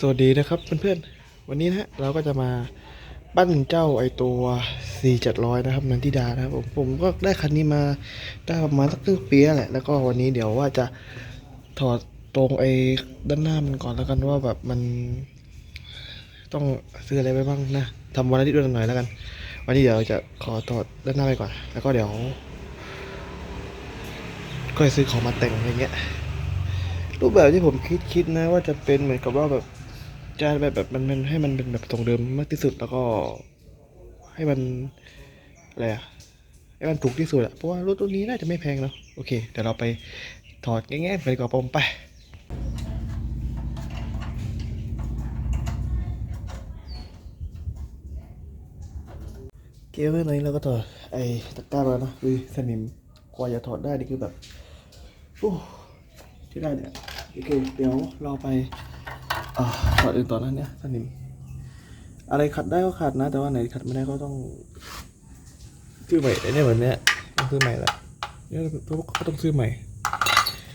สวัสดีนะครับเพื่อนๆ วันนี้นะเราก็จะมาปั้นเจ้าไอตัว 4700 นะครับนันทิดานะครับผมผมก็ได้คันนี้มาได้ประมาณสักครึ่งปีแล้วแหละ แล้วก็วันนี้เดี๋ยวว่าจะถอดตรงไอ้ด้านหน้ามันก่อนแล้วกันว่าแบบมัน ต้องซื้ออะไรไปบ้างนะทำวันละนิดวันละหน่อยแล้วกัน วันนี้เดี๋ยวจะขอถอดด้านหน้าไปก่อน แล้วก็เดี๋ยวก็จะซื้อของมาแต่งอะไรเงี้ยรูปแบบที่ผมคิดคิดนะว่าจะเป็นเหมือนกับว่าแบบ จะแบบแบบมันมันให้มันเป็นแบบทรงเดิมมากที่สุดแล้วก็ ให้มันอะไรอะให้มันถูกที่สุดอะเพราะว่ารถตัวนี้น่าจะไม่แพงเนาะโอเคเดี๋ยวเราไปถอดแง่ๆไปดีกว่อนผมไปเกมเรื่องนี้เราก็ถอดไอ้ตะกร้ามานะคือสนิมกว่าจะถอดได้นี่คือแบบโอ้ที่ได้เนี่ยโอเคเดี๋ยวเราไป อ่าถอนอื่นต่อนั้นเนี่ยสนิมอะไรขัดได้ก็ขัดนะ แต่ว่าไหนขัดไม่ได้ก็ต้องซื้อใหม่ไอ้เนี่ยเหมือนเนี้ยต้องซื้อใหม่ละเนี่ยก็ต้องซื้อใหม่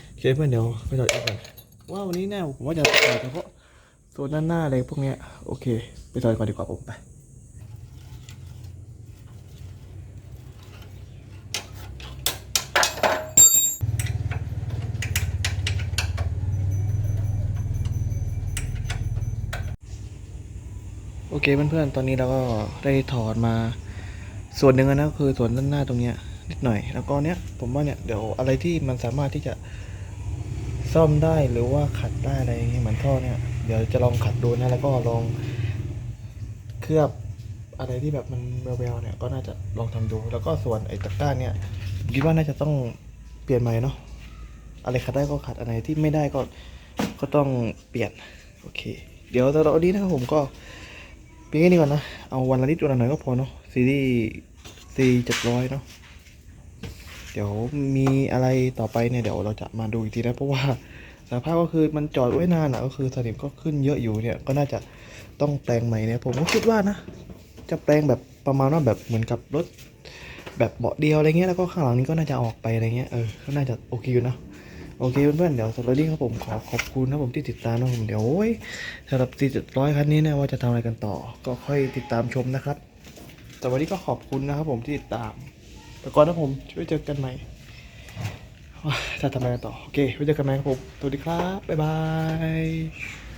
โอเคเพื่อนเดี๋ยวไปต่ออีกก่อนว่าวันนี้แน่ผมว่าจะถอเฉพาะโซนด้านหน้าอะไรพวกเนี้ยโอเค ไปต่อก่อนดีกว่าผมไป โอเคเพื่อนๆ ตอนนี้เราก็ได้ถอดมา ส่วนหนึ่งแล้วนะคือส่วนด้านหน้าตรงเนี้ยนิดหน่อย แล้วก็เนี้ยผมว่าเนี่ยเดี๋ยวอะไรที่มันสามารถที่จะซ่อมได้หรือว่าขัดได้อะไรอย่างเงี้ยเหมือนท่อเนี่ยเดี๋ยวจะลองขัดดูนะแล้วก็ลองเคลือบอะไรที่แบบมันแววๆเนี่ยก็น่าจะลองทำดู แล้วก็ส่วนไอ้ตะกร้าเนี่ยผมคิดว่าน่าจะต้องเปลี่ยนใหม่เนาะอะไรขัดได้ก็ขัดอะไรที่ไม่ได้ก็ก็ต้องเปลี่ยนโอเค เดี๋ยวตอนนี้นะครับผมก็ เพียงแค่นี้ก่อนนะ เอาวันละนิดวันละหน่อยก็พอเนาะซีรีส์ซีเจ็ดร้อยเนาะเดี๋ยวมีอะไรต่อไปเนี่ยเดี๋ยวเราจะมาดูอีกทีนะเพราะว่าสภาพก็คือมันจอดไว้นานอะก็คือสนิมก็ขึ้นเยอะอยู่เนี่ยก็น่าจะต้องแปลงใหม่เนี่ยผมก็คิดว่านะ จะแปลงแบบประมาณว่าแบบเหมือนกับรถแบบเบาะเดียวอะไรเงี้ยแล้วก็ข้างหลังนี้ก็น่าจะออกไปอะไรเงี้ยเออก็น่าจะโอเคอยู่นะ โอเคเพื่อนๆเดี๋ยวสำหรับนี้ครับผมขอขอบคุณนะผมที่ติดตามนะผมเดี๋ยวโอ้ยสำหรับ4 7 0 0คันนี้เนี่ยว่าจะทำอะไรกันต่อ ก็ค่อยติดตามชมนะครับแต่วันนี้ก็ขอบคุณนะครับผมที่ติดตามแต่ก่อนนะผมช่วยเจอกันใหม่จะทำอะไรกันต่อ โอเคไว้เจอกันใหม่ครับผมสวัสดีครับ บ๊ายบาย